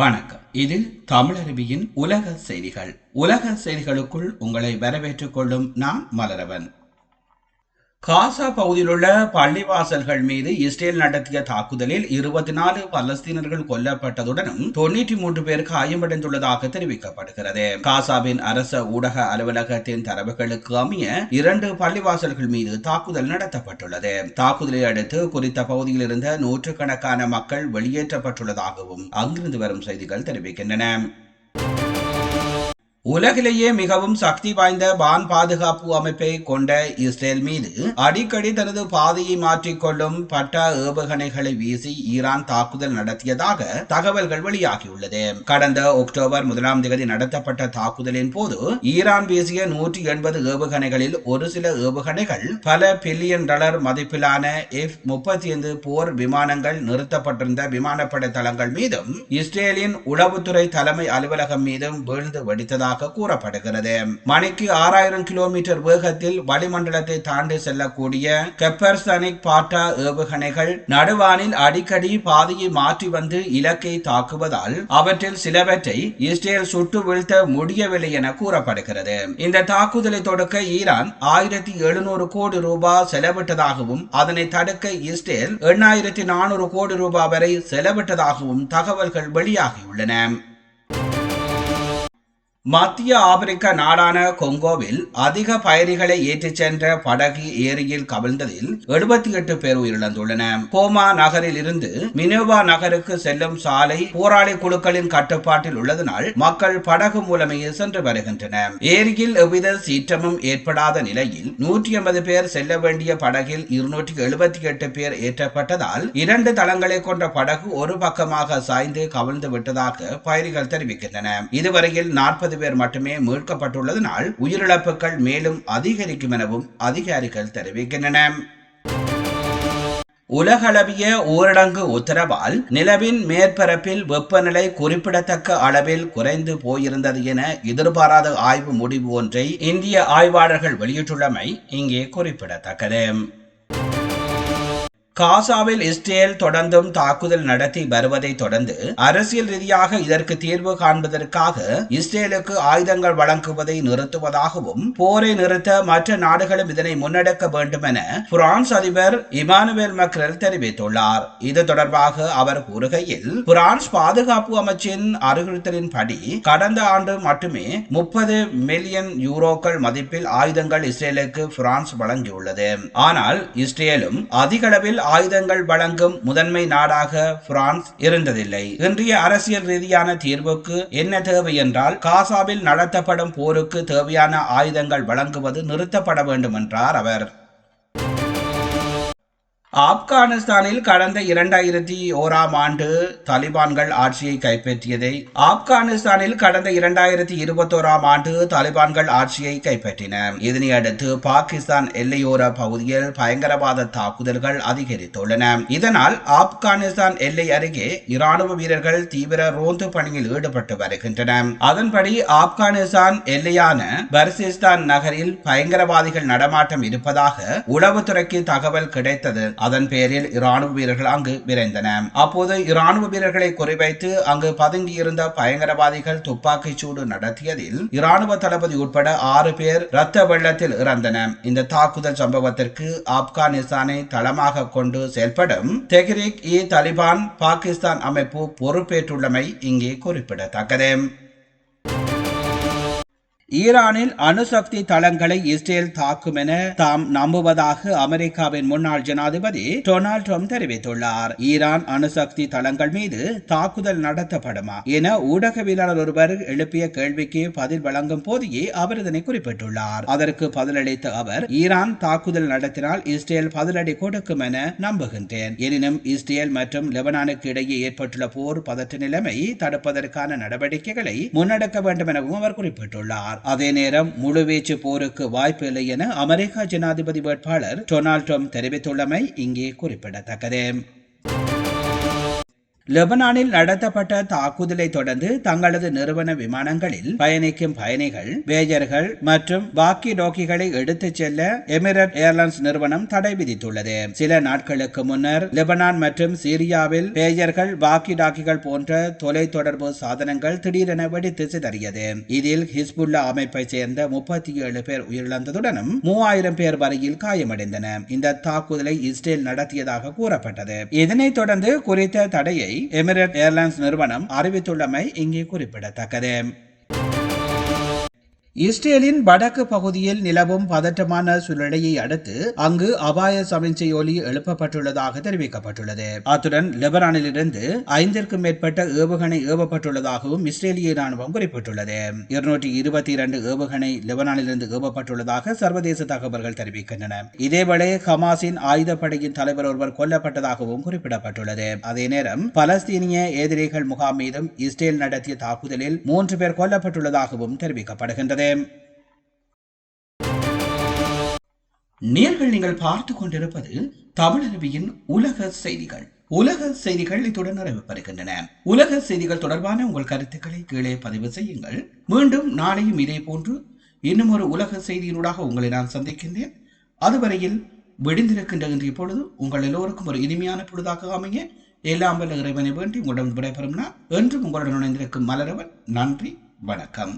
வணக்கம். இது தமிழருவியின் உலக செய்திகள். உலக செய்திகளுக்குள் உங்களை வரவேற்றுக் கொள்ளும் நான் மலரவன். காசா பகுதியிலுள்ள பள்ளிவாசல்கள் மீது இஸ்ரேல் நடத்திய தாக்குதலில் இருபத்தி நாலு பலஸ்தீனர்கள் கொல்லப்பட்டதுடனும் தொன்னூற்றி மூன்று பேர் காயமடைந்துள்ளதாக தெரிவிக்கப்படுகிறது. காசாவின் அரச ஊடக அலுவலகத்தின் தரவுகளுக்கு அமைய இரண்டு பள்ளிவாசல்கள் மீது தாக்குதல் நடத்தப்பட்டுள்ளது. தாக்குதலை அடுத்து குறித்த பகுதியில் இருந்த நூற்றுக்கணக்கான மக்கள் வெளியேற்றப்பட்டுள்ளதாகவும் அங்கிருந்து வரும் செய்திகள் தெரிவிக்கின்றன. உலகிலேயே மிகவும் சக்தி வாய்ந்த வான் பாதுகாப்பு அமைப்பை கொண்ட இஸ்ரேல் மீது அடிக்கடி தனது பாதையை மாற்றிக்கொள்ளும் பட்ட ஏவுகணைகளை வீசி ஈரான் தாக்குதல் நடத்தியதாக தகவல்கள் வெளியாகியுள்ளது. கடந்த அக்டோபர் முதலாம் தேதி நடத்தப்பட்ட தாக்குதலின் போது ஈரான் வீசிய நூற்றி எண்பது ஏவுகணைகளில் ஒரு சில ஏவுகணைகள் பல பில்லியன் டாலர் மதிப்பிலான எஃப் முப்பத்தி ஐந்து போர் விமானங்கள் நிறுத்தப்பட்டிருந்த விமானப்படை தளங்கள் மீதும் இஸ்ரேலின் உளவுத்துறை தலைமை அலுவலகம் மீதும் வீழ்ந்து வெடித்ததாக உள்ளதாக கூறப்படுகிறது. மணிக்கு ஆறாயிரம் கிலோமீட்டர் வேகத்தில் வளிமண்டலத்தை தாண்டி செல்லக்கூடிய கெப்பர்சனிக் பாட்டா ஏவுகணைகள் நடுவானில் அடிக்கடி பாதையை மாற்றி வந்து இலக்கை தாக்குவதால் அவற்றில் சிலவற்றை இஸ்ரேல் சுட்டு வீழ்த்த முடியவில்லை என கூறப்படுகிறது. இந்த தாக்குதலை தொடக்க ஈரான் ஆயிரத்தி எழுநூறு கோடி ரூபாய் செலவிட்டதாகவும் அதனை தடுக்க இஸ்ரேல் எண்ணாயிரத்தி நானூறு கோடி ரூபாய் வரை செலவிட்டதாகவும் தகவல்கள் வெளியாகியுள்ளன. மத்திய ஆப்பிரிக்க நாடான கொங்கோவில் அதிக பயணிகளை ஏற்றிச் சென்ற படகு ஏரியில் கவிழ்ந்ததில் எழுபத்தி எட்டு பேர் உயிரிழந்துள்ளன கோமா நகரில் இருந்து மினோவா நகருக்கு செல்லும் சாலை போராளி குழுக்களின் கட்டுப்பாட்டில் உள்ளதனால் மக்கள் படகு மூலமே சென்று வருகின்றனர். ஏரியில் எவ்வித சீற்றமும் ஏற்படாத நிலையில் நூற்றி ஐம்பது பேர் செல்ல வேண்டிய படகில் இருநூற்றி எழுபத்தி எட்டு பேர் ஏற்றப்பட்டதால் இரண்டு தளங்களை கொண்ட படகு ஒரு பக்கமாக சாய்ந்து கவிழ்ந்து விட்டதாக பயணிகள் தெரிவிக்கின்றன இதுவரையில் நாற்பது நாற்பது பேர் மட்டுமே மீட்கப்பட்டுள்ளதனால் உயிரிழப்புகள் மேலும் அதிகரிக்கும் எனவும் அதிகாரிகள் தெரிவிக்கின்றன. உலகளவிய ஊரடங்கு உத்தரவால் நிலவின் மேற்பரப்பில் வெப்பநிலை குறிப்பிடத்தக்க அளவில் குறைந்து போயிருந்தது என எதிர்பாராத ஆய்வு முடிவு ஒன்றை இந்திய ஆய்வாளர்கள் வெளியிட்டுள்ளமை இங்கே குறிப்பிடத்தக்கது. காசாவில் இஸ்ரேல் தொடர்ந்தும் தாக்குதல் நடத்தி வருவதை தொடர்ந்து அரசியல் ரீதியாக இதற்கு தீர்வு காண்பதற்காக இஸ்ரேலுக்கு ஆயுதங்கள் வழங்குவதை நிறுத்துவதாகவும் போரை நிறுத்த மற்ற நாடுகளும் இதனை முன்னெடுக்க வேண்டும் என பிரான்ஸ் அதிபர் இமானுவேல் மக்ரல் தெரிவித்துள்ளார். இது தொடர்பாக அவர் கூறுகையில் பிரான்ஸ் பாதுகாப்பு அமைச்சின் அறிவுறுத்தலின்படி கடந்த ஆண்டு மட்டுமே முப்பது மில்லியன் யூரோக்கள் மதிப்பில் ஆயுதங்கள் இஸ்ரேலுக்கு பிரான்ஸ் வழங்கியுள்ளது. ஆனால் இஸ்ரேலும் அதிகளவில் ஆயுதங்கள் வழங்கும் முதன்மை நாடாக பிரான்ஸ் இருந்ததில்லை. இன்றைய அரசியல் ரீதியான தீர்வுக்கு என்ன தேவை என்றால் காசாவில் நடத்தப்படும் போருக்கு தேவையான ஆயுதங்கள் வழங்குவது நிறுத்தப்பட வேண்டும் என்றார் அவர். ஆப்கானிஸ்தானில் கடந்த இரண்டாயிரத்தி ஓராம் ஆண்டு தாலிபான்கள் ஆட்சியை கைப்பற்றியதை ஆப்கானிஸ்தானில் கடந்த இரண்டாயிரத்தி இருபத்தோராம் ஆண்டு தாலிபான்கள் ஆட்சியை கைப்பற்றின. இதனை அடுத்து பாகிஸ்தான் எல்லையோர பகுதியில் பயங்கரவாத தாக்குதல்கள் அதிகரித்துள்ளன. இதனால் ஆப்கானிஸ்தான் எல்லை அருகே இராணுவ வீரர்கள் தீவிர ரோந்து பணியில் ஈடுபட்டு வருகின்றனர் அதன்படி ஆப்கானிஸ்தான் எல்லையான பர்சிஸ்தான் நகரில் பயங்கரவாதிகள் நடமாட்டம் இருப்பதாக உளவுத்துறைக்கு தகவல் கிடைத்தது. அதன் பேரில் இராணுவ வீரர்கள் அங்கு விரைந்தன அப்போது இராணுவ வீரர்களை குறிவைத்து அங்கு பதுங்கியிருந்த பயங்கரவாதிகள் துப்பாக்கிச் சூடு நடத்தியதில் இராணுவ தளபதி உட்பட ஆறு பேர் இரத்த வெள்ளத்தில் இறந்தன இந்த தாக்குதல் சம்பவத்திற்கு ஆப்கானிஸ்தானை தளமாக கொண்டு செயல்படும் தெஹ்ரிக் இ தலிபான் பாகிஸ்தான் அமைப்பு பொறுப்பேற்றுள்ளமை இங்கே குறிப்பிடத்தக்கது. ஈரானில் அணுசக்தி தளங்களை இஸ்ரேல் தாக்கும் என தாம் நம்புவதாக அமெரிக்காவின் முன்னாள் ஜனாதிபதி டொனால்ட் ட்ரம்ப் தெரிவித்துள்ளார். ஈரான் அணுசக்தி தளங்கள் மீது தாக்குதல் நடத்தப்படுமா என ஊடகவியலாளர் ஒருவர் எழுப்பிய கேள்விக்கு பதில் வழங்கும் போதே அவர் இதனை குறிப்பிட்டுள்ளார். அதற்கு பதிலளித்த அவர் ஈரான் தாக்குதல் நடத்தினால் இஸ்ரேல் பதிலடி கொடுக்கும் என நம்புகின்றேன். எனினும் இஸ்ரேல் மற்றும் லெபனானுக்கு இடையே ஏற்பட்டுள்ள போர் பதற்ற நிலைமை தடுப்பதற்கான நடவடிக்கைகளை முன்னெடுக்க வேண்டும் எனவும் அவர் குறிப்பிட்டுள்ளார். அதே நேரம் முழுவீச்சு போருக்கு வாய்ப்பு இல்லை என அமெரிக்கா ஜனாதிபதி வேட்பாளர் டொனால்ட் ட்ரம்ப் தெரிவித்துள்ளமை இங்கே குறிப்பிடத்தக்கது. லெபனானில் நடத்தப்பட்ட தாக்குதலை தொடர்ந்து தங்களது நிறுவன விமானங்களில் பயணிக்கும் பயணிகள் பேஜர்கள் மற்றும் பாக்கி டோக்கிகளை எடுத்துச் செல்ல எமிரேட் ஏர்லைன்ஸ் நிறுவனம் தடை விதித்துள்ளது. சில நாட்களுக்கு முன்னர் லெபனான் மற்றும் சீரியாவில் பேஜர்கள் வாக்கி டாக்கிகள் போன்ற தொலை தொடர்பு சாதனங்கள் திடீரென வெடித்து சிதறியது. இதில் ஹிஸ்புல்லா அமைப்பை சேர்ந்த முப்பத்தி ஏழு பேர் உயிரிழந்ததுடனும் மூவாயிரம் பேர் வரையில் காயமடைந்தனர். இந்த தாக்குதலை இஸ்ரேல் நடத்தியதாக கூறப்பட்டது. இதனைத் தொடர்ந்து குறித்த தடையை எமிரேட் ஏர்லைன்ஸ் நிறுவனம் அறிவித்துள்ளமை இங்கே குறிப்பிடத்தக்கது. இஸ்ரேலின் வடக்கு பகுதியில் நிலவும் பதற்றமான சூழ்நிலையை அடுத்து அங்கு அபாய சமிஞ்சை ஒலி எழுப்பப்பட்டுள்ளதாக தெரிவிக்கப்பட்டுள்ளது. அத்துடன் லெபனானிலிருந்து ஐந்திற்கும் மேற்பட்ட ஏவுகணை ஏவப்பட்டுள்ளதாகவும் இஸ்ரேலிய ராணுவம் குறிப்பிட்டுள்ளது. இருநூற்றி இருபத்தி இரண்டு ஏவுகணை லெபனானிலிருந்து ஏவப்பட்டுள்ளதாக சர்வதேச தகவல்கள் தெரிவிக்கின்றன. இதேவேளை ஹமாஸின் ஆயுதப்படையின் தலைவர் ஒருவர் கொல்லப்பட்டதாகவும் குறிப்பிடப்பட்டுள்ளது. அதே நேரம் பலஸ்தீனிய எதிரிகள் முகாம் மீதும் இஸ்ரேல் நடத்திய தாக்குதலில் மூன்று பேர் கொல்லப்பட்டுள்ளதாகவும் தெரிவிக்கப்படுகின்றது. நேர்கள் நீங்கள் பார்த்து கொண்டிருப்பது தமிழருவியின் உலக செய்திகள். உலக செய்திகள் இத்துடன் நிறைவு பெறுகின்றன உலக செய்திகள் தொடர்பான உங்கள் கருத்துக்களை கீழே பதிவு செய்யுங்கள். மீண்டும் நாளையும் இதே போன்று இன்னும் ஒரு உலக செய்தியினூடாக உங்களை நான் சந்திக்கின்றேன். அதுவரையில் விடிந்திருக்கின்ற இன்றைய பொழுது உங்கள் எல்லோருக்கும் ஒரு இனிமையான பொழுதாக அமைய எல்லாம் வல்ல இறைவனை வேண்டி உங்களிடம் விடைபெறும் நான் என்றும் உங்களுடன் இணைந்திருக்கும் மலரவன். நன்றி வணக்கம்.